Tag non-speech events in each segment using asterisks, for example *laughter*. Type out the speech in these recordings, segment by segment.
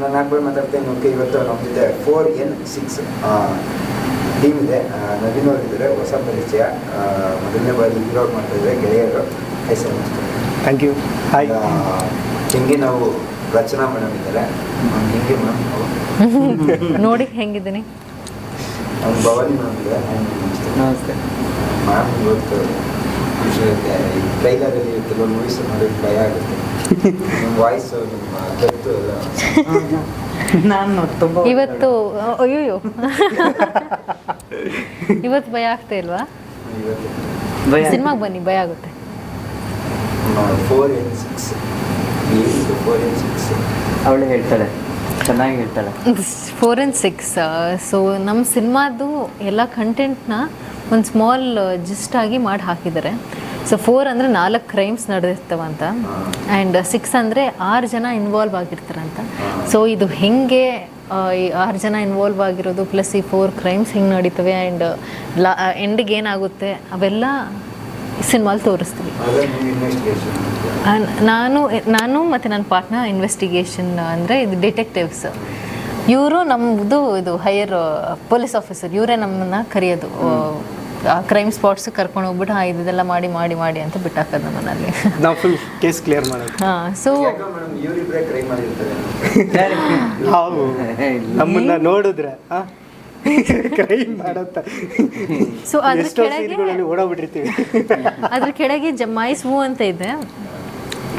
ನಾನು ನಾಲ್ಕು ಮಾತಾಡ್ತೇನೆ. ಓಕೆ ಇವತ್ತು ನಮ್ಮ ಜೊತೆ ಫೋರ್ ಎನ್ ಸಿಕ್ಸ್ ಟೀಮ್ ಇದೆ. ನವೀನ್ ಅವ್ರು ಇದ್ದಾರೆ. ಹೊಸ ಪರಿಚಯ. ಮೊದಲನೇ ಬಾರಿ ಹೀರೋ ಮಾಡ್ತಾ ಇದ್ದಾರೆ ಗೆಳೆಯರು. ಹೆಸರು ಥ್ಯಾಂಕ್ ಯು ಹಾಯ್ ಹಿಂಗೆ ನಾವು ರಚನಾ ಮೇಡಮ್ ಇದ್ದಾರೆ? ಹಿಂಗೆ ಮ್ಯಾಮ್ *laughs* ನೋಡಿ ಹೆಂಗಿದ್ದೀನಿ. ನಮ್ಮ ಭವಾನಿ ಮ್ಯಾಮ್ ಇದೆ ನಮಸ್ತೆ. ಮ್ಯಾಮ್ ಇವತ್ತು ಈ ಟ್ರೈಲರಲ್ಲಿ ಕೆಲವು ಮೂವೀಸ್ ನೋಡಿ ಭಯ ಆಗುತ್ತೆ. *laughs* ನಿಮ್ಮ ವಾಯ್ಸು ನಿಮ್ಮ ಡೆಪ್ತು ಎಲ್ಲ. ನಾನು ತುಂಬ ಇವತ್ತು ಅಯ್ಯೋ ಇವತ್ತು ಭಯ ಆಗ್ತಾ ಇಲ್ವಾ? ಸಿನಿಮಾಗೆ ಬನ್ನಿ ಭಯ ಆಗುತ್ತೆ. ಫೋರ್ ಎನ್ ಸಿಕ್ಸ್ ಏನಿದು ಫೋರ್ ಎನ್ ಸಿಕ್ಸ್ ಅವಳು ಹೇಳ್ತಾಳೆ ಚೆನ್ನಾಗಿ ಹೇಳ್ತಾಳೆ. ಫೋರ್ ಆ್ಯಂಡ್ ಸಿಕ್ಸ್ ಸೊ ನಮ್ಮ ಸಿನಿಮಾದು ಎಲ್ಲ ಕಂಟೆಂಟ್ನ ಒಂದು ಸ್ಮಾಲ್ ಜಿಸ್ಟ್ ಆಗಿ ಮಾಡಿ ಹಾಕಿದ್ದಾರೆ ಸೊ ಫೋರ್ ಅಂದರೆ ನಾಲ್ಕು ಕ್ರೈಮ್ಸ್ ನಡೆದಿರ್ತವಂತ ಆ್ಯಂಡ್ ಸಿಕ್ಸ್ ಅಂದರೆ ಆರು ಜನ ಇನ್ವಾಲ್ವ್ ಆಗಿರ್ತಾರಂತ ಸೊ ಇದು ಹೆಂಗೆ ಈ ಆರು ಜನ ಇನ್ವಾಲ್ವ್ ಆಗಿರೋದು ಪ್ಲಸ್ ಈ ಫೋರ್ ಕ್ರೈಮ್ಸ್ ಹೆಂಗೆ ನಡೀತವೆ ಆ್ಯಂಡ್ ಲಾ ಎಂಡಿಗೆ ಏನಾಗುತ್ತೆ, ಅವೆಲ್ಲ ಸಿನಿಮಾಲ್ ತೋರಿಸ್ತೀವಿ. ನಾನು ನಾನು ಮತ್ತು ನನ್ನ ಪಾರ್ಟ್ನರ್ ಇನ್ವೆಸ್ಟಿಗೇಷನ್ ಅಂದರೆ ಇದು ಡಿಟೆಕ್ಟಿವ್ಸ್ ಇವರು ನಮ್ಮದು ಇದು ಹೈಯರ್ ಪೊಲೀಸ್ ಆಫೀಸರ್ ಇವರೇ ನಮ್ಮನ್ನ ಕರೆಯೋದು. ಕ್ರೈಮ್ ಸ್ಪಾಟ್ಸ್ ಕರ್ಕೊಂಡು ಹೋಗ್ಬಿಟ್ಟು ಹಾ ಇದೆಲ್ಲ ಮಾಡಿ ಮಾಡಿ ಮಾಡಿ ಅಂತ ಬಿಟ್ಟಾಕದ್ ನಮ್ಮನಲ್ಲಿ ನಾವು ಫುಲ್ ಕೇಸ್ ಕ್ಲಿಯರ್ ಮಾಡೋದು. ಹಾ ಸೊ *laughs* ಹೌದು. ನಮ್ಮನ್ನ ನೋಡಿದ್ರೆ ಕೈ ಮಾಡತ್ತ. ಸೊ ಅದ್ರ ಎಷ್ಟೋ ಕೆಳಗೆ ಸೀನ್ಗಳಲ್ಲಿ ಓಡೋಗ್ಬಿಟ್ಟಿರ್ತೀವಿ. *laughs* ಅದ್ರ ಕೆಳಗೆ ಜಮಾಯಿಸ್ ಹೂ ಅಂತ ಇದೆ.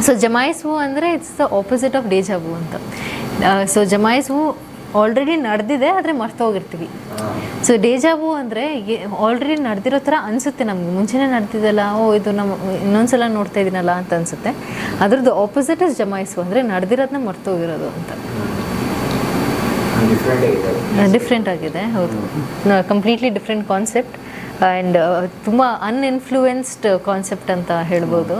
ಸೊ ಜಮಾಯಿಸ್ ಹೂ ಅಂದರೆ it's the opposite of deja vu ಅಂತ. ಸೊ ಜಮಾಯಿಸ್ ಹೂ ಆಲ್ರೆಡಿ ನಡೆದಿದೆ ಆದರೆ ಮರ್ತೋಗಿರ್ತೀವಿ ಸೊ ಡೇಜಾವು ಅಂದರೆ ಆಲ್ರೆಡಿ ನಡೆದಿರೋ ಥರ ಅನಿಸುತ್ತೆ ನಮಗೆ. ಮುಂಚೆನೇ ನಡೆದಿದ್ದಲ್ಲ ಓ ಇದು ನಮ್ಮ ಇನ್ನೊಂದ್ಸಲ ನೋಡ್ತಾ ಇದ್ದೀನಲ್ಲ ಅಂತ ಅನಿಸುತ್ತೆ. ಅದ್ರದ್ದು ಆಪೋಸಿಟ್ ಇಸ್ ಜಮಾಯಿಸು ಅಂದರೆ ನಡೆದಿರೋದನ್ನ ಮರ್ತೋಗಿರೋದು ಅಂತ. ಡಿಫ್ರೆಂಟ್ ಆಗಿದೆ. ಹೌದು. ಕಂಪ್ಲೀಟ್ಲಿ ಡಿಫ್ರೆಂಟ್ ಕಾನ್ಸೆಪ್ಟ್ ಆ್ಯಂಡ್ ತುಂಬ ಅನ್ಇನ್ಫ್ಲೂಯೆನ್ಸ್ಡ್ ಕಾನ್ಸೆಪ್ಟ್ ಅಂತ ಹೇಳ್ಬೋದು.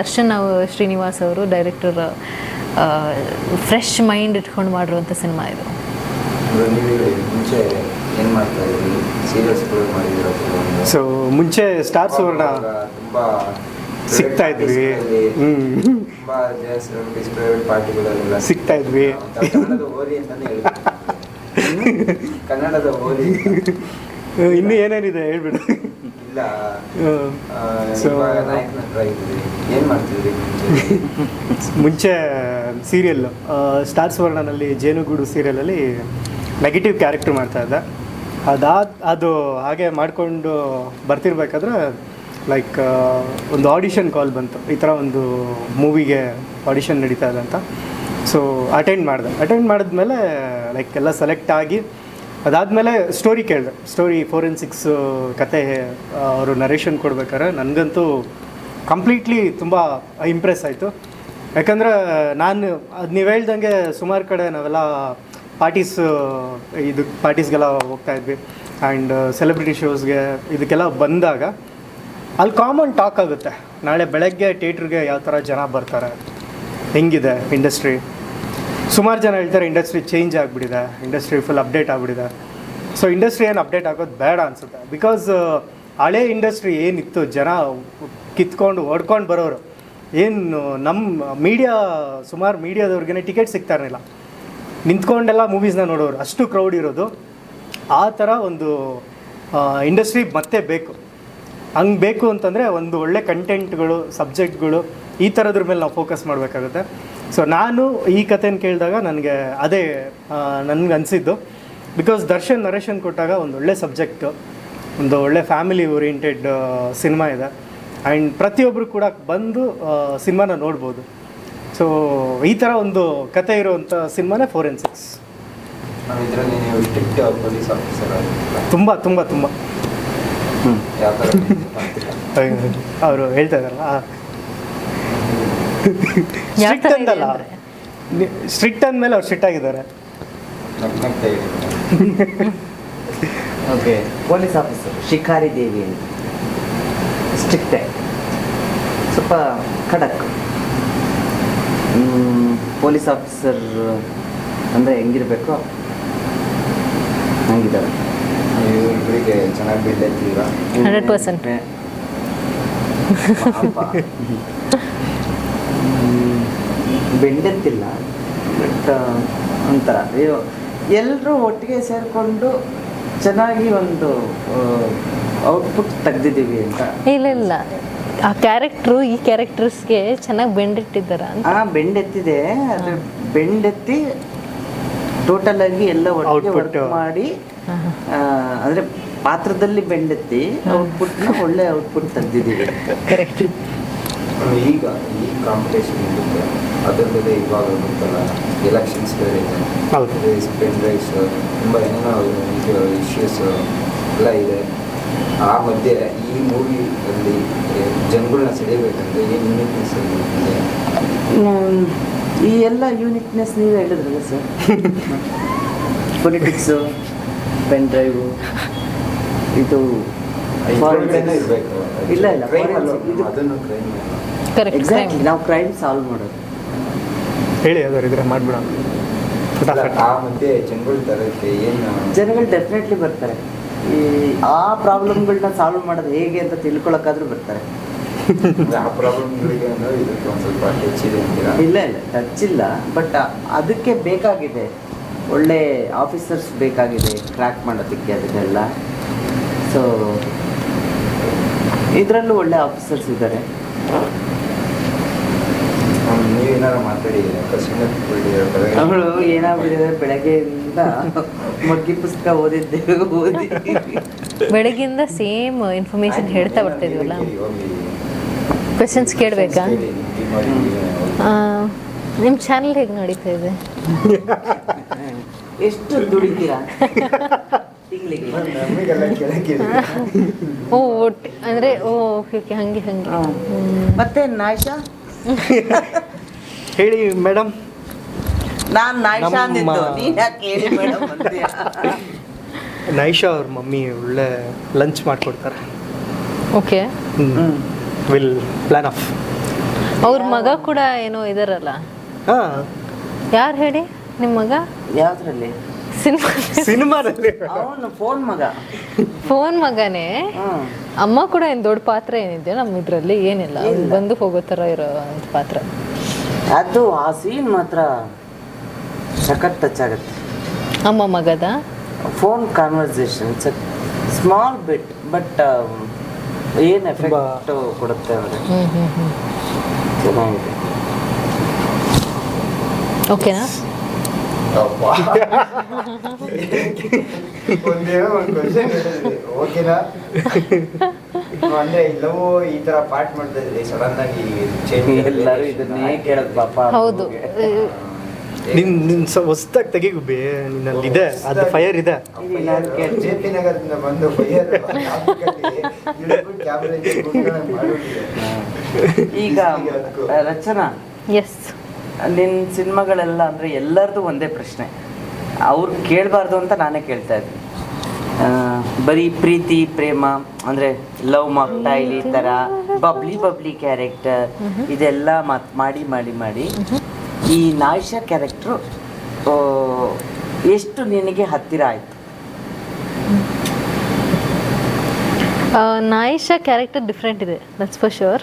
ದರ್ಶನ್ ಶ್ರೀನಿವಾಸ್ ಅವರು ಡೈರೆಕ್ಟರ್ ಫ್ರೆಶ್ ಮೈಂಡ್ ಇಟ್ಕೊಂಡು ಮಾಡಿರುವಂಥ ಸಿನಿಮಾ ಇದು. ಮುಂಚೆ ಏನು ಮಾಡ್ತಾ ಇದ್ರಿ? ಸೀರಿಯಲ್ಸ್ಗಳು ಮಾಡಿದಿರೋ ಕೆಲವೊಂದು ಸೊ ಮುಂಚೆ ಸ್ಟಾರ್ ಸುವರ್ಣ ತುಂಬಾ ಸಿಗ್ತಾ ಇದ್ವಿ. ಪಾರ್ಟಿಗಳಲ್ಲೆಲ್ಲ ಸಿಗ್ತಾ ಇದ್ವಿ. ಕನ್ನಡದ ಹೋರಿ *laughs* ಇನ್ನು ಏನೇನಿದೆ ಹೇಳ್ಬಿಡು. ಇಲ್ಲ. ಏನ್ ಮಾಡ್ತಿದ್ರಿ? *laughs* ಮುಂಚೆ ಮುಂಚೆ ಸೀರಿಯಲ್ ಸ್ಟಾರ್ ಸುವರ್ಣನಲ್ಲಿ ಜೇನುಗೂಡು ಸೀರಿಯಲಲ್ಲಿ ನೆಗೆಟಿವ್ ಕ್ಯಾರೆಕ್ಟರ್ ಮಾಡ್ತಾ ಇದ್ದೆ. ಅದಾದ ಅದು ಹಾಗೆ ಮಾಡಿಕೊಂಡು ಬರ್ತಿರ್ಬೇಕಾದ್ರೆ ಲೈಕ್ ಒಂದು ಆಡಿಷನ್ ಕಾಲ್ ಬಂತು. ಈ ಥರ ಒಂದು ಮೂವಿಗೆ ಆಡಿಷನ್ ನಡೀತಾ ಇದೆ ಅಂತ. ಸೊ ಅಟೆಂಡ್ ಮಾಡಿದೆ. ಅಟೆಂಡ್ ಮಾಡಿದ್ಮೇಲೆ ಲೈಕ್ ಎಲ್ಲ ಸೆಲೆಕ್ಟ್ ಆಗಿ ಅದಾದಮೇಲೆ ಸ್ಟೋರಿ ಕೇಳಿದೆ. ಸ್ಟೋರಿ ಫೋರೆನ್ಸಿಕ್ಸ್ ಕತೆ ಅವರು ನರೇಷನ್ ಕೊಡ್ಬೇಕಾದ್ರೆ ನನಗಂತೂ ಕಂಪ್ಲೀಟ್ಲಿ ತುಂಬ ಇಂಪ್ರೆಸ್ ಆಯಿತು. ಯಾಕಂದ್ರೆ, ನಾನು ಅದು ನೀವು ಹೇಳ್ದಂಗೆ ಸುಮಾರು ಕಡೆ ನಾವೆಲ್ಲ ಪಾರ್ಟೀಸ್ ಇದು ಪಾರ್ಟೀಸ್ಗೆಲ್ಲ ಹೋಗ್ತಾ ಇದ್ವಿ. ಆ್ಯಂಡ್ ಸೆಲೆಬ್ರಿಟಿ ಶೋಸ್ಗೆ ಇದಕ್ಕೆಲ್ಲ ಬಂದಾಗ ಅಲ್ಲಿ ಕಾಮನ್ ಟಾಕ್ ಆಗುತ್ತೆ. ನಾಳೆ ಬೆಳಗ್ಗೆ ಥಿಯೇಟ್ರಿಗೆ ಯಾವ ಥರ ಜನ ಬರ್ತಾರೆ? ಹೆಂಗಿದೆ ಇಂಡಸ್ಟ್ರಿ ಸುಮಾರು ಜನ ಹೇಳ್ತಾರೆ ಇಂಡಸ್ಟ್ರಿ ಚೇಂಜ್ ಆಗಿಬಿಟ್ಟಿದೆ ಇಂಡಸ್ಟ್ರಿ ಫುಲ್ ಅಪ್ಡೇಟ್ ಆಗಿಬಿಟ್ಟಿದೆ. ಸೊ ಇಂಡಸ್ಟ್ರಿ ಏನು ಅಪ್ಡೇಟ್ ಆಗೋದು ಬೇಡ ಅನಿಸುತ್ತೆ. ಬಿಕಾಸ್ ಹಳೆ ಇಂಡಸ್ಟ್ರಿ ಏನಿತ್ತು, ಜನ ಕಿತ್ಕೊಂಡು ಹೊಡ್ಕೊಂಡು ಬರೋರು, ಏನು ನಮ್ಮ ಮೀಡಿಯಾ ಸುಮಾರು ಮೀಡಿಯಾದವ್ರಿಗೆ ಟಿಕೆಟ್ ಸಿಗ್ತಾ ಇರಲಿಲ್ಲ. ನಿಂತ್ಕೊಂಡೆಲ್ಲ ಮೂವೀಸ್ನ ನೋಡೋರು, ಅಷ್ಟು ಕ್ರೌಡ್ ಇರೋದು. ಆ ಥರ ಒಂದು ಇಂಡಸ್ಟ್ರಿ ಮತ್ತೆ ಬೇಕು. ಹಂಗೆ ಬೇಕು ಅಂತಂದರೆ ಒಂದು ಒಳ್ಳೆ ಕಂಟೆಂಟ್ಗಳು ಸಬ್ಜೆಕ್ಟ್ಗಳು ಈ ಥರದ್ರ ಮೇಲೆ ನಾವು ಫೋಕಸ್ ಮಾಡಬೇಕಾಗುತ್ತೆ. ಸೊ ನಾನು ಈ ಕಥೆನ ಕೇಳಿದಾಗ ನನಗೆ ಅದೇ ನನಗೆ ಅನಿಸಿದ್ದು ಬಿಕಾಸ್ ದರ್ಶನ್ ನರೇಶನ್ ಕೊಟ್ಟಾಗ ಒಂದು ಒಳ್ಳೆ ಸಬ್ಜೆಕ್ಟು ಒಂದು ಒಳ್ಳೆ ಫ್ಯಾಮಿಲಿ ಓರಿಯೆಂಟೆಡ್ ಸಿನಿಮಾ ಇದೆ. ಆ್ಯಂಡ್ ಪ್ರತಿಯೊಬ್ಬರು ಕೂಡ ಬಂದು ಸಿನಿಮಾನ ನೋಡ್ಬೋದು. ಸೊ ಈ ಥರ ಒಂದು ಕತೆ ಇರುವಂಥ ಸಿನಿಮಾನೇ ಫೋರೆನ್ಸಿಕ್ಸ್ ತುಂಬ ತುಂಬ ತುಂಬ. ಅವರು ಹೇಳ್ತಾ ಇದಾರಲ್ಲ ಯಾವ *laughs* ಸ್ಟ್ರಿಕ್ಟ್ ಅಂದ್ರೆ? ಸ್ಟ್ರಿಕ್ಟ್ ಅಂದಮೇಲೆ ಅವ್ರು ಸ್ಟ್ರಿಕ್ಟ್ ಆಗಿದ್ದಾರೆ. Okay police officer Shikari Devi ಅಂತ. ಸ್ಟ್ರಿಕ್ಟೇ ಸ್ವಲ್ಪ ಖಡಕ್. ಪೊಲೀಸ್ ಆಫೀಸರ್ ಅಂದರೆ ಹೆಂಗಿರಬೇಕು? ಹಂಗಿದ್ದಾರೆ. ಚೆನ್ನಾಗಿ ಬಿಲ್ಡ್ ಹಂಡ್ರೆಡ್ 100%. *laughs* ಬೆಂಡೆತ್ತಿಲ್ಲ ಬಟ್ ಒಂಥರ. ಎಲ್ಲರೂ ಒಟ್ಟಿಗೆ ಸೇರಿಕೊಂಡು ಚೆನ್ನಾಗಿ ಒಂದು ಔಟ್ಪುಟ್ ತೆಗ್ದಿದ್ದೀವಿ ಅಂತ. ಇಲ್ಲ ಇಲ್ಲ. ಆ ಕ್ಯಾರೆಕ್ಟ್ರು ಈ ಕ್ಯಾರೆಕ್ಟರ್ಸ್ಗೆ ಚೆನ್ನಾಗಿ ಬೆಂಡಿಟ್ಟಿದ್ದಾರ ಅಂತ? ಆ ಬೆಂಡೆತ್ತಿದೆ. ಅದು ಬೆಂಡೆತ್ತಿ ಟೋಟಲ್ ಆಗಿ ಎಲ್ಲ ಒಟ್ಟಿಗೆ. ವರ್ಕ್ ಮಾಡಿ ಅಂದ್ರೆ ಪಾತ್ರದಲ್ಲಿ ಬೆಂಡೆತ್ತಿ ಔಟ್ಪುಟ್ನ ಒಳ್ಳೆ ಔಟ್ಪುಟ್ ತೆಗ್ದಿದ್ದೀವಿ. ಕರೆಕ್ಟ್ ಈಗ ಈ ಕಾಂಪಿಟೇಷನ್ ಇರುತ್ತೆ. ಅದ್ರ ಜೊತೆ ಇವಾಗ ಗೊತ್ತಲ್ಲ ಎಲೆಕ್ಷನ್ಸ್ ಬೇರೆ ಇದೆ. ಹೌದು. ಪೆನ್ ಡ್ರೈವ್ಸ್ ತುಂಬ ಏನೇನೋ ಇದು ಇಶ್ಯೂಸ್ ಎಲ್ಲ ಇದೆ. ಆ ಮಧ್ಯೆ ಈ ಮೂವಿಯಲ್ಲಿ ಜನಗಳನ್ನ ಸೆಳೆಯಬೇಕಂದ್ರೆ ಏನು ಯೂನಿಕ್ನೆಸ್ ಈ ಎಲ್ಲ ಯೂನಿಕ್ನೆಸ್ ನೀವು ಹೇಳಿದ್ರಲ್ಲ ಸರ್ ಪೊಲಿಟಿಕ್ಸು ಪೆನ್ ಡ್ರೈವ್ ಇದು ಇಲ್ಲ, ಇಲ್ಲ? ಇದು- ಎಕ್ಸಾಕ್ಟ್ಲಿ ನಾವು ಕ್ರೈಮ್ ಸಾಲ್ವ್ ಮಾಡೋದು. ಹೇಳಿ ಯಾವ್ದಾರು ಮಾಡ್ಬಿಡೋಣ. ಫಟಾಫಟ್ ಆ ಮಧ್ಯೆ ಜನಗಳ ತರಕ್ಕೆ ಏನು? ಜನಗಳು ಡೆಫಿನೆಟ್ಲಿ ಬರ್ತಾರೆ. ಈ ಆ ಪ್ರಾಬ್ಲಮ್ಗಳನ್ನ ಸಾಲ್ವ್ ಮಾಡೋದು ಹೇಗೆ ಅಂತ ತಿಳ್ಕೊಳಕ್ಕಾದ್ರೂ ಬರ್ತಾರೆ. ಆ ಪ್ರಾಬ್ಲಮ್ಗಳಿಗೆ ಅನ್ನೋದು ಇದಕ್ಕೆ ಒಂದು ಸ್ವಲ್ಪ ಹೆಚ್ಚಿದೆ ಅಂತೀರಾ? ಇಲ್ಲ ಇಲ್ಲ. ಟಚ್ ಇಲ್ಲ. ಬಟ್ ಅದಕ್ಕೆ ಬೇಕಾಗಿದೆ. ಒಳ್ಳೆ ಆಫೀಸರ್ಸ್ ಬೇಕಾಗಿದೆ ಕ್ರ್ಯಾಕ್ ಮಾಡೋದಕ್ಕೆ ಅದನ್ನೆಲ್ಲ. ಸೊ ಇದರಲ್ಲೂ ಒಳ್ಳೆ ಆಫೀಸರ್ಸ್ ಇದ್ದಾರೆ. ಅವ್ನು ನೀವೇನಾರು ಮಾತಾಡಿ ಕಸಿನ ಅವಳು ಏನಾಗ್ಬಿಟ್ಟಿದೆ ಬೆಳಗ್ಗೆಯಿಂದ ಮಗ್ಗಿ ಪುಸ್ತಕ ಓದಿದ್ದೆ ಓದಿ. ಬೆಳಗ್ಗಿಂದ ಸೇಮ್ ಇನ್ಫಾರ್ಮೇಶನ್ ಹೇಳ್ತಾ ಬರ್ತಾ ಇದೀವಲ್ಲ ಕ್ವೆಶನ್ಸ್ ಕೇಳಬೇಕಾ ನಿಮ್ಮ ಚಾನಲ್ ಹೇಗೆ ನಡೀತಾ ಇದೆ? *laughs* ಎಷ್ಟು ದುಡಿತೀರಾ? ತಿಂಗಳಿಗೆ. ನಮಗೆಲ್ಲ ಕೆಳಗೆ ಓ ಅಂದ್ರೆ ಅಂದರೆ ಓ ಓಕೆ ಓಕೆ ಹಂಗೆ ಹಾಗೆ. ಮತ್ತೆ ನಾಯ್ಷಾ *laughs* ಹೇಳಿ ಮೇಡಮ್. ನಾನು ನಾಯ್ಷಾ ನಮ್ಮ- ಅಂದಿದ್ದು. ನೀನ್ ಯಾಕೆ ಹೇಳಿ ಮೇಡಮ್ ಅಂತೀಯ ನೈಶಾ ಅವ್ರ ಮಮ್ಮಿ ಒಳ್ಳೆ ಲಂಚ್ ಮಾಡ್ಕೊಡ್ತಾರೆ. ಓಕೆ. ವಿಲ್ ಪ್ಲಾನ್ ಆಫ್ ಅವ್ರ ಮಗ ಕೂಡ ಏನೋ ಇದಾರಲ್ಲ? ಹಾಂ. ಯಾರು ಹೇಳಿ? ನಿಮ್ಮ ಮಗ? ಯಾವ್ದ್ರಲ್ಲಿ? ಸಿನಿಮಾ ಸಿನಿಮಾದಲ್ಲಿ. ಅವನು ಫೋನ್ ಮಗ. ಫೋನ್ ಮಗನೇ? ಹ್ಮ್. ಅಮ್ಮ ಕೂಡ ಏನು ದೊಡ್ಡ ಪಾತ್ರ ಏನಿದೆ ನಮ್ಮ ಇದರಲ್ಲಿ ಏನಿಲ್ಲ. ಅವ್ರು ಬಂದು ಹೋಗೋ ಥರ ಇರೋ ಒಂದು ಪಾತ್ರ. ಅದು ಆ ಸೀನ್ ಮಾತ್ರ ಸಖತ್ ಟಚ್ ಆಗುತ್ತೆ. ಅಮ್ಮ ಮಗದ? Phone conversation small bit but ಏನು ಎಫೆಕ್ಟ್ ಕೊಡುತ್ತೆ ಅವರು ಚೆನ್ನಾಗಿದೆ. ಓಕೆನಾ *laughs* ಒಂದೇ ಒಂದು ಓಕೆನಾ *laughs* ಅಂದ್ರೆ ಎಲ್ಲವೂ ಈ ತರ ಪಾಠ ಮಾಡ್ತಾ ಇದ್ರಿ ಸಡನ್ ಆಗಿ change ಎಲ್ಲರೂ ಇದನ್ನೇ ಕೇಳೋದು ಪಾಪ ಹೌದು. ನಿನ್ ನಿನ್ ಸ ಹೊಸ್ದಾಗಿ ಬೇ ಗುಬ್ಬಿ ನಿನ್ನಲ್ಲಿ ಇದೆ ಅದು ಫೈರ್ ಇದೆ. ಜೆ ಪಿ ನಗರದಿಂದ ಬಂದು ಫೈರ್ ಕ್ಯಾಮ್ರಾ ಈಗ ರಚನಾ? ಎಸ್ ನಿನ್ನ ಸಿನಿಮಾಗಳೆಲ್ಲ ಅಂದ್ರೆ ಎಲ್ಲರದು ಒಂದೇ ಪ್ರಶ್ನೆ. ಅವ್ರು ಕೇಳಬಾರ್ದು ಅಂತ ನಾನೇ ಕೇಳ್ತಾ ಇದ್ದೀನಿ. ಬರೀ ಪ್ರೀತಿ ಪ್ರೇಮ ಅಂದರೆ ಲವ್ ಮಾಡ್ತಾ ಈ ಥರ ಬಬ್ಲಿ ಬಬ್ಲಿ ಕ್ಯಾರೆಕ್ಟರ್ ಇದೆಲ್ಲ ಮತ್ ಮಾಡಿ ಮಾಡಿ ಮಾಡಿ ಈ ನಾಯಿಷ ಕ್ಯಾರೆಕ್ಟ್ರು ಎಷ್ಟು ನಿನಗೆ ಹತ್ತಿರ ಆಯ್ತು? ನಾಯಿಷಾ ಕ್ಯಾರೆಕ್ಟರ್ ಡಿಫ್ರೆಂಟ್ ಇದೆ ದಟ್ಸ್ ಫಾರ್ ಶೋರ್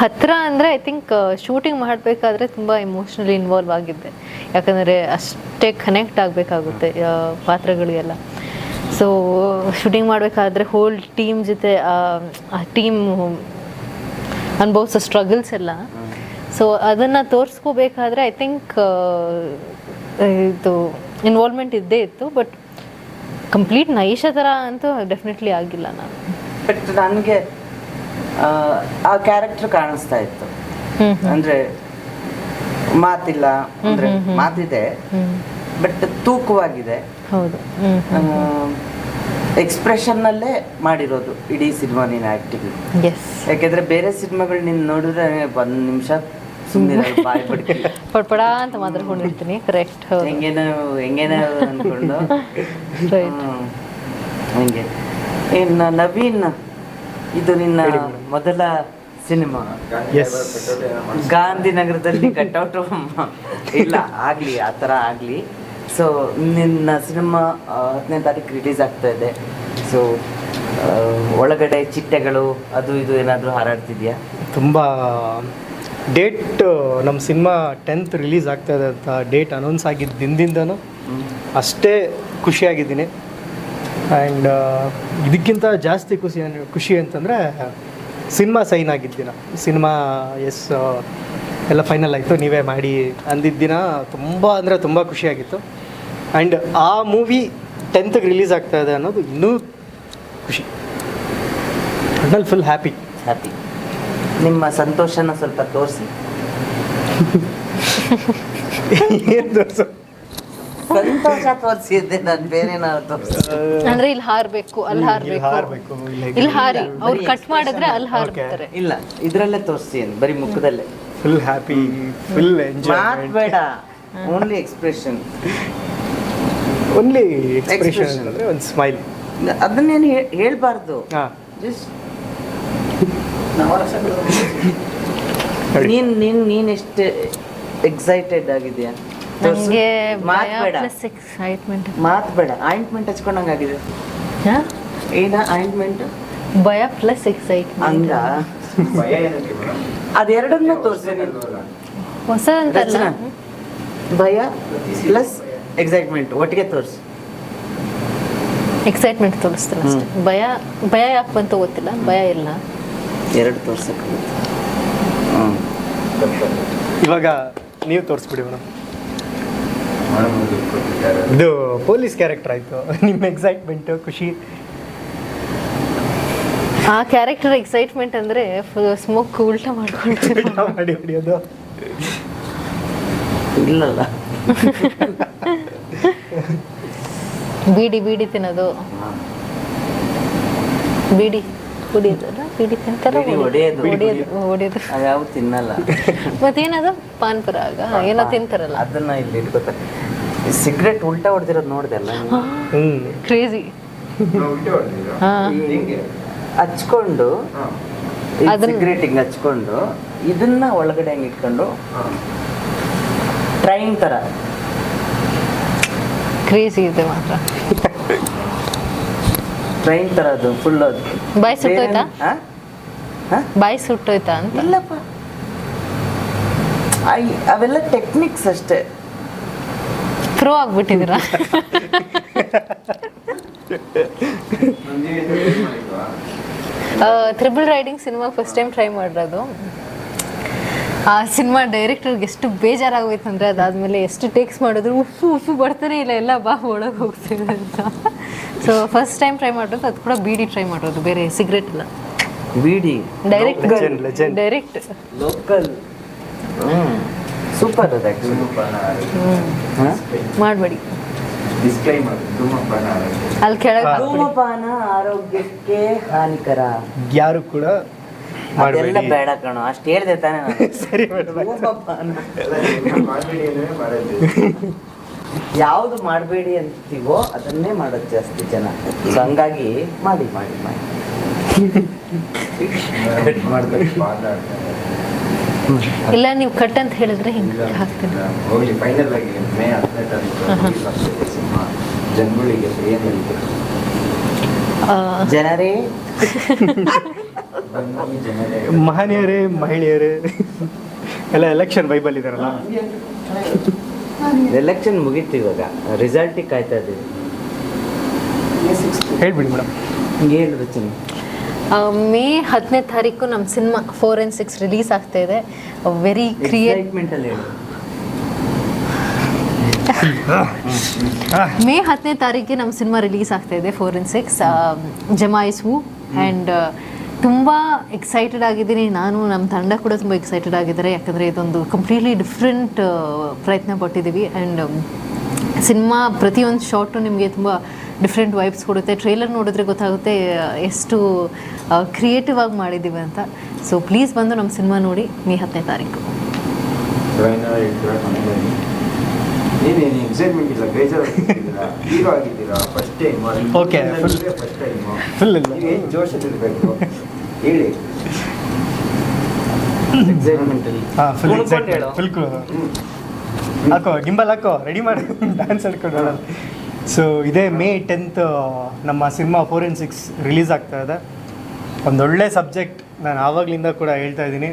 ಹತ್ತಿರ ಅಂದರೆ ಐ ಥಿಂಕ್ ಶೂಟಿಂಗ್ ಮಾಡಬೇಕಾದ್ರೆ ತುಂಬ ಇಮೋಷ್ನಲಿ ಇನ್ವಾಲ್ವ್ ಆಗಿದ್ದೆ. ಯಾಕಂದರೆ ಅಷ್ಟೇ ಕನೆಕ್ಟ್ ಆಗಬೇಕಾಗುತ್ತೆ ಪಾತ್ರಗಳಿಗೆಲ್ಲ. ಸೊ ಶೂಟಿಂಗ್ ಮಾಡಬೇಕಾದ್ರೆ ಹೋಲ್ ಟೀಮ್ ಜೊತೆ ಆ ಟೀಮ್ ಅನುಭವಿಸೋ ಸ್ಟ್ರಗಲ್ಸ್ ಎಲ್ಲ. ಸೊ ಅದನ್ನು ತೋರಿಸ್ಕೋಬೇಕಾದ್ರೆ ಐ ಥಿಂಕ್ ಇದು ಇನ್ವಾಲ್ವ್ಮೆಂಟ್ ಇದ್ದೇ ಇತ್ತು ಬಟ್ ಕಂಪ್ಲೀಟ್ ನೈಷ ಥರ ಅಂತೂ ಡೆಫಿನೆಟ್ಲಿ ಆಗಿಲ್ಲ ನಾನು. ಬಟ್ ನನಗೆ ಆ ಕ್ಯಾರೆಕ್ಟರ್ ಕಾಣಿಸ್ತಾ ಇತ್ತು. ಅಂದರೆ ಮಾತಿಲ್ಲ ಅಂದರೆ ಮಾತಿದೆ. ಬಟ್ ತೂಕವಾಗಿದೆ. ಹೌದು. ಎಕ್ಸ್ಪ್ರೆಷನ್ನಲ್ಲೇ ಎಕ್ಸ್ಪ್ರೆಷನ್ ನಲ್ಲೇ ಮಾಡಿರೋದು ಇಡೀ ಸಿನಿಮಾ ನೀನು ಆಕ್ಟಿಂಗ್ ಎಸ್ ಯಾಕೆಂದ್ರೆ ಬೇರೆ ಸಿನಿಮಾಗಳು ನೀನು ನೋಡಿದ್ರೆ ಒಂದ್ ನಿಮಿಷ ಸುಮ್ಮನೆ ಬಾಯ್ ಪಡ್ಕಿ *laughs* ಪಡ್ಪಡ ಅಂತ ಮಾತಾಡ್ಕೊಂಡಿರ್ತೀನಿ. ಕರೆಕ್ಟ್ ಹೌದು. ಹೆಂಗೇನೋ ಹೆಂಗೇನೋ ಹ್ಮ್. *laughs* ಹಂಗೆ. ಇನ್ನು ನವೀನ್ ಇದು ನಿನ್ನ ಮೊದಲ ಸಿನಿಮಾ. ಗಾಂಧಿನಗರದಲ್ಲಿ ಕಟ್ಔಟ್ ಇಲ್ಲ ಆಗ್ಲಿ ಆ ಥರ ಆಗಲಿ. ಸೊ ನಿನ್ನ ಸಿನಿಮಾ ಹತ್ತನೇ ತಾರೀಕು ರಿಲೀಸ್ ಆಗ್ತಾ ಇದೆ. ಸೊ ಒಳಗಡೆ ಚಿಟ್ಟೆಗಳು ಅದು ಇದು ಏನಾದರೂ ಹಾರಾಡ್ತಿದೆಯಾ? ತುಂಬ ಡೇಟ್ ನಮ್ಮ ಸಿನಿಮಾ ಟೆಂತ್ ರಿಲೀಸ್ ಆಗ್ತಾ ಇದೆ ಅಂತ ಡೇಟ್ ಅನೌನ್ಸ್ ಆಗಿದ್ದ ದಿನದಿಂದನೂ ಅಷ್ಟೇ ಖುಷಿಯಾಗಿದ್ದೀನಿ. ಆ್ಯಂಡ್ ಇದಕ್ಕಿಂತ ಜಾಸ್ತಿ ಖುಷಿ ಖುಷಿ ಅಂತಂದರೆ ಸಿನಿಮಾ ಸೈನ್ ಆಗಿದ್ದೀನ ದಿನ. ಸಿನಿಮಾ ಎಸ್ ಎಲ್ಲ ಫೈನಲ್ ಆಯಿತು ನೀವೇ ಮಾಡಿ ಅಂದಿದ್ದ ದಿನ ತುಂಬ ಅಂದರೆ ತುಂಬ ಖುಷಿಯಾಗಿತ್ತು. ಆ್ಯಂಡ್ ಆ ಮೂವಿ ಟೆಂತ್ಗೆ ರಿಲೀಸ್ ಆಗ್ತಾ ಇದೆ ಅನ್ನೋದು ಇನ್ನೂ ಖುಷಿ. ಒಟ್ನಲ್ಲಿ ಫುಲ್ ಹ್ಯಾಪಿ ಹ್ಯಾಪಿ ನಿಮ್ಮ ಸಂತೋಷನ ಸ್ವಲ್ಪ ತೋರಿಸಿ? *laughs* ಸಂತೋಷ ತೋರಿಸಿದ್ದೆ ನಾನು ಬೇರೆ ನಾವು ತೋರಿಸಿ ಅಂದ್ರೆ ಇಲ್ಲಿ ಹಾರ್ಬೇಕು ಅಲ್ಲಿ ಇಲ್ಲಿ ಹಾರ್ಬೇಕು ಇಲ್ಲಿ ಹಾರಿ ಅವ್ರು ಕಟ್ ಮಾಡಿದ್ರೆ ಅಲ್ಲಿ ಹಾರ್ತಾರೆ ಇಲ್ಲ ಇದ್ರಲ್ಲೇ ತೋರಿಸಿ ಅಂತ ಬರೀ ಮುಖದಲ್ಲೇ. ಫುಲ್ ಹ್ಯಾಪಿ ಫುಲ್ ಎಂಜಾಯ್ ಮಾತ್ ಬೇಡ. ಓನ್ಲಿ ಎಕ್ಸ್ಪ್ರೆಷನ್ ಓನ್ಲಿ ಎಕ್ಸ್ಪ್ರೆಷನ್ ಅಂದ್ರೆ ಅಂದರೆ ಒಂದು ಸ್ಮೈಲ್ ಅದನ್ನೇನು ಹೇಳ್ಬಾರ್ದು. ಹಾಂ. ಜಸ್ಟ್ ನೀನ್ ನೀನ್ ನೀನ್ ಎಷ್ಟು ಎಕ್ಸೈಟೆಡ್ ಆಗಿದ್ಯಾ ತೋರ್ಸು. ನನಗೆ ಮಾತ್ ಬೇಡ. ಪ್ಲಸ್ ಎಕ್ಸೈಟ್ಮೆಂಟ್ ಮಾತ್ ಬೇಡ. ಆಯಿಂಟ್ಮೆಂಟ್ ಹಚ್ಕೊಂಡಂಗ ಆಗಿದೆ ಏನ ಆಯಿಂಟ್ಮೆಂಟ್ ಭಯ ಪ್ಲಸ್ ಎಕ್ಸೈಟ್ಮೆಂಟ್ ಹಂಗ? ಭಯ ಏನಕ್ಕೆ ಮೇಡಮ್. ಅದೆರಡನ್ನ ತೋರಿಸಿದೆ ಹೊಸ ರಚನಾ. ಭಯ ಪ್ಲಸ್ ಎಕ್ಸೈಟ್ಮೆಂಟ್ ಒಟ್ಟಿಗೆ ತೋರಿಸಿ. ಎಕ್ಸೈಟ್ಮೆಂಟ್ ತೋರಿಸ್ತೀನಿ ಅಷ್ಟೇ. ಭಯ ಭಯ ಯಾಕೆ ಬಂತು ಗೊತ್ತಿಲ್ಲ. ಭಯ ಇಲ್ಲ. ಎರಡು ತೋರ್ಸಕ್ಕೆ ಹ್ಮ್. ಇವಾಗ ನೀವು ತೋರಿಸ್ಬಿಡಿ ಮೇಡಮ್. ಇದು ಪೊಲೀಸ್ ಕ್ಯಾರೆಕ್ಟರ್ ಆಯಿತು. ನಿಮ್ಮ ಎಕ್ಸೈಟ್ಮೆಂಟು ಖುಷಿ. ಆ ಕ್ಯಾರೆಕ್ಟರ್ ಎಕ್ಸೈಟ್ಮೆಂಟ್ ಅಂದ್ರೆ ಸ್ಮೋಕ್ ಉಲ್ಟಾ ಮಾಡ್ಕೊಂಡು ಮಾಡಿ ಹೊಡಿಯೋದು. ಇಲ್ಲಲ್ಲ. ಬೀಡಿ ಬೀಡಿ ತಿನ್ನೋದು. ಬೀಡಿ ಕುಡಿಯೋದಲ್ಲ ಬೀಡಿ ತಿಂತಾರ ಬೀಡಿ ಹೊಡೆಯೋದು. ಹೊಡೆಯೋದು. ಹೊಡೆಯೋದು. ಅದ್ಯಾವ ತಿನ್ನಲ್ಲ. ಮತ್ತೇನದು? ಪಾನ್ ಪರಾಗ ಏನೋ ತಿಂತಾರಲ್ಲ. ಅದನ್ನ ಇಲ್ಲಿ ಇಟ್ಕೋತಾರೆ ಸಿಗರೆಟ್ ಉಲ್ಟಾ ಹೊಡೆದಿರೋದು ನೋಡ್ದೆ ಅಲ್ಲ ಕ್ರೇಜಿ ಹಾಂ ಹಚ್ಕೊಂಡು ಸಿಗರೇಟ್ ಹಿಂಗೆ ಹಚ್ಕೊಂಡು ಇದನ್ನ ಒಳಗಡೆ ಹಂಗೆ ಇಟ್ಕೊಂಡು ಟ್ರೈನ್ ತರ. ಕ್ರೇಜಿ ಇದೆ ಮಾತ್ರ. ಟ್ರೈನ್ ತರ ಅದು ಫುಲ್ ಅದು. ಬಾಯ್ ಸುಟ್ಟೋಯ್ತಾ? ಬಾಯಿ ಸುಟ್ಟೋಯ್ತಾ ಅಂತ? ಇಲ್ಲಪ್ಪ. ಐ- ಅವೆಲ್ಲ ಟೆಕ್ನಿಕ್ಸ್ ಅಷ್ಟೇ. Pro ಆಗ್ಬಿಟ್ಟಿದ್ದೀರಾ? *laughs* *laughs* Triple riding cinema first time try ಮಾಡಿರೋದು. ಆ ಸಿನಿಮಾ ಡೈರೆಕ್ಟರ್ಗೆ ಎಷ್ಟು ಬೇಜಾರಾಗೋಯ್ತು ಅಂದರೆ ಅದಾದಮೇಲೆ ಎಷ್ಟು ಟೇಕ್ಸ್ ಮಾಡಿದ್ರು ಉಪ್ಪು ಉಪ್ಪು ಬರ್ತಾನೆ ಇಲ್ಲ ಎಲ್ಲ ಬಾ ಒಳಗೆ ಹೋಗ್ತೀವಿ ಅಂತ. ಸೊ ಫಸ್ಟ್ ಟೈಮ್ ಟ್ರೈ ಮಾಡೋದು ಅದು ಕೂಡ ಬಿಡಿ ಟ್ರೈ ಮಾಡೋದು ಬೇರೆ ಸಿಗರೇಟ್ ಇಲ್ಲ ಬಿಡಿ. ಡೈರೆಕ್ಟ್. Direct local super. ಮಾಡಬೇಡಿ. Disclaimer, ಧೂಮಪಾನ ಆರೋಗ್ಯ. ಅಲ್ಲಿ ಕೆಳಗೆ ಧೂಮಪಾನ ಆರೋಗ್ಯಕ್ಕೆ ಹಾನಿಕರ. ಯಾರು ಕೂಡ ಅದೆಲ್ಲ ಮಾಡಬೇಡಿ ಬೇಡ ಕಣೋ ಅಷ್ಟು ಹೇಳ್ದೆ ತಾನೇ ನಾನು. *laughs* ಸರಿ ಮೇಡಮ್ ಧೂಮಪಾನ. ಯಾವುದು ಮಾಡಬೇಡಿ ಅಂತೀವೋ ಅದನ್ನೇ ಮಾಡೋದು ಜಾಸ್ತಿ ಜನ. ಸೊ ಹಂಗಾಗಿ ಮಾಡಿ ಮಾಡಿ ಮಾಡಿ. *laughs* ಇಲ್ಲ ನೀವು ಕಟ್ ಅಂತ ಹೇಳಿದ್ರೆ ಹಿಂಗೆ ಹಾಕ್ತೀನಿ. ಹೋಗ್ಲಿ ಫೈನಲ್ ಆಗಿ ಮೇ ಹತ್ತನೇ ತಾರೀಕು. ಜನಗಳಿಗೆ ಏನು ಹೇಳ್ತೀರಿ ಜನರೇ. *laughs* ಜನರೇ. ಮಹನೀಯರೇ ಮಹಿಳೆಯರೇ ಎಲ್ಲ ಎಲೆಕ್ಷನ್ ಬೈಬಲ್ ಇದಾರಲ್ಲ ಎಲೆಕ್ಷನ್ ಮುಗೀತು ಇವಾಗ. ರಿಸಲ್ಟಿಗೆ ಕಾಯ್ತಾ ಇದ್ದೀವಿ. ಹೇಳ್ಬಿಡಿ ಮೇಡಮ್. ಹಿಂಗೆ ಹೇಳು ರಚನೆ. ಮೇ ಹತ್ತನೇ ತಾರೀಕು ನಮ್ಮ cinema four and six release ಆಗ್ತಾ ಇದೆ. ವೆರಿ ಕ್ರಿಯೇಟ್ಮೆಂಟಲ್ಲಿ ಎಕ್ಸೈಟ್ಮೆಂಟ್ ಅಲ್ಲಿ ಹೇಳು. ಮೇ ಹತ್ತನೇ ತಾರೀಕಿಗೆ ನಮ್ಮ ಸಿನಿಮಾ ರಿಲೀಸ್ ಆಗ್ತಾ ಇದೆ ಫೋರ್ ಇನ್ ಸಿಕ್ಸ್ ಜಮಾಯಿಸ್ವು ಆ್ಯಂಡ್ ತುಂಬ ಎಕ್ಸೈಟೆಡ್ ಆಗಿದ್ದೀನಿ. ನಾನು, ನಮ್ಮ ತಂಡ ಕೂಡ ತುಂಬ ಎಕ್ಸೈಟೆಡ್ ಆಗಿದ್ದಾರೆ. ಯಾಕಂದರೆ ಇದೊಂದು ಕಂಪ್ಲೀಟ್ಲಿ ಡಿಫ್ರೆಂಟ್ ಪ್ರಯತ್ನ ಪಟ್ಟಿದ್ದೀವಿ. ಆ್ಯಂಡ್ ಸಿನಿಮಾ ಪ್ರತಿಯೊಂದು ಶಾರ್ಟು ನಿಮಗೆ ತುಂಬ ಡಿಫ್ರೆಂಟ್ ವೈಬ್ಸ್ ಕೊಡುತ್ತೆ. ಟ್ರೈಲರ್ ನೋಡಿದ್ರೆ ಗೊತ್ತಾಗುತ್ತೆ ಎಷ್ಟು ಕ್ರಿಯೇಟಿವ್ ಆಗಿ ಮಾಡಿದ್ದೀವಿ ಅಂತ. ಸೊ ಪ್ಲೀಸ್ ಬಂದು ನಮ್ಮ ಸಿನಿಮಾ ನೋಡಿ ಮೇ ಹತ್ತನೇ ತಾರೀಕು. ಡ್ರಾಯಿಂಗ್ ಹೇಳ್ತೀರಾ ಮನೇಲಿ ನೀನೇನು ಎಕ್ಸೈಟ್ಮೆಂಟ್ ಇಲ್ಲ ಬೇಜಾರಾಗಿದ್ದೀರಾ ಹೀರೋ ಆಗಿದ್ದೀರಾ first time Okay, full- first time full ನೀವೇನು ಹೇಳಿ. ಹಾಂ ಫುಲ್ ಫುಲ್. ಹಾಕೋ ಗಿಂಬಲ್ ಹಾಕೋ. ರೆಡಿ ಮಾಡಿ. ಡ್ಯಾನ್ಸ್ ಆಡ್ಕೊಂಡು ಸೊ ಇದೇ ಮೇ ಟೆಂತ್ ನಮ್ಮ cinema four and six release ಆಗ್ತಾ ಇದೆ. ಒಂದೊಳ್ಳೆ ಸಬ್ಜೆಕ್ಟ್ ನಾನು ಆವಾಗಲಿಂದ ಕೂಡ ಹೇಳ್ತಾ ಇದ್ದೀನಿ.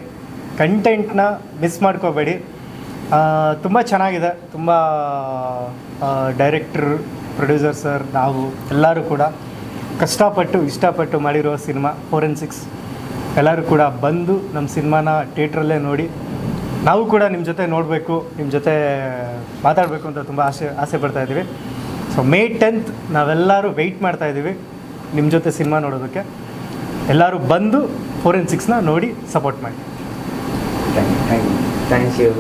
ಕಂಟೆಂಟ್ನ ಮಿಸ್ ಮಾಡ್ಕೋಬೇಡಿ. ತುಂಬ ಚೆನ್ನಾಗಿದೆ. ತುಂಬ ಡೈರೆಕ್ಟ್ರ್ ಪ್ರೊಡ್ಯೂಸರ್ ಸರ್ ನಾವು ಎಲ್ಲರೂ ಕೂಡ ಕಷ್ಟಪಟ್ಟು, ಇಷ್ಟಪಟ್ಟು ಮಾಡಿರೋ ಸಿನಿಮಾ ಫೋರೆನ್ಸಿಕ್ಸ್ ಎಲ್ಲರೂ ಕೂಡ ಬಂದು ನಮ್ಮ ಸಿನಿಮಾನ ಥಿಯೇಟ್ರಲ್ಲೇ ನೋಡಿ, ನಾವು ಕೂಡ ನಿಮ್ಮ ಜೊತೆ ನೋಡಬೇಕು ನಿಮ್ಮ ಜೊತೆ ಮಾತಾಡಬೇಕು ಅಂತ ತುಂಬ ಆಸೆ ಆಸೆ ಪಡ್ತಾ ಇದ್ದೀವಿ. ಸೊ ಮೇ ಟೆಂತ್ ನಾವೆಲ್ಲರೂ ವೆಯ್ಟ್ ಮಾಡ್ತಾ ಇದ್ದೀವಿ ನಿಮ್ಮ ಜೊತೆ ಸಿನಿಮಾ ನೋಡೋದಕ್ಕೆ. ಎಲ್ಲರೂ ಬಂದು ಫೋರೆನ್ಸಿಕ್ಸ್ನ ನೋಡಿ ಸಪೋರ್ಟ್ ಮಾಡಿ. Thank you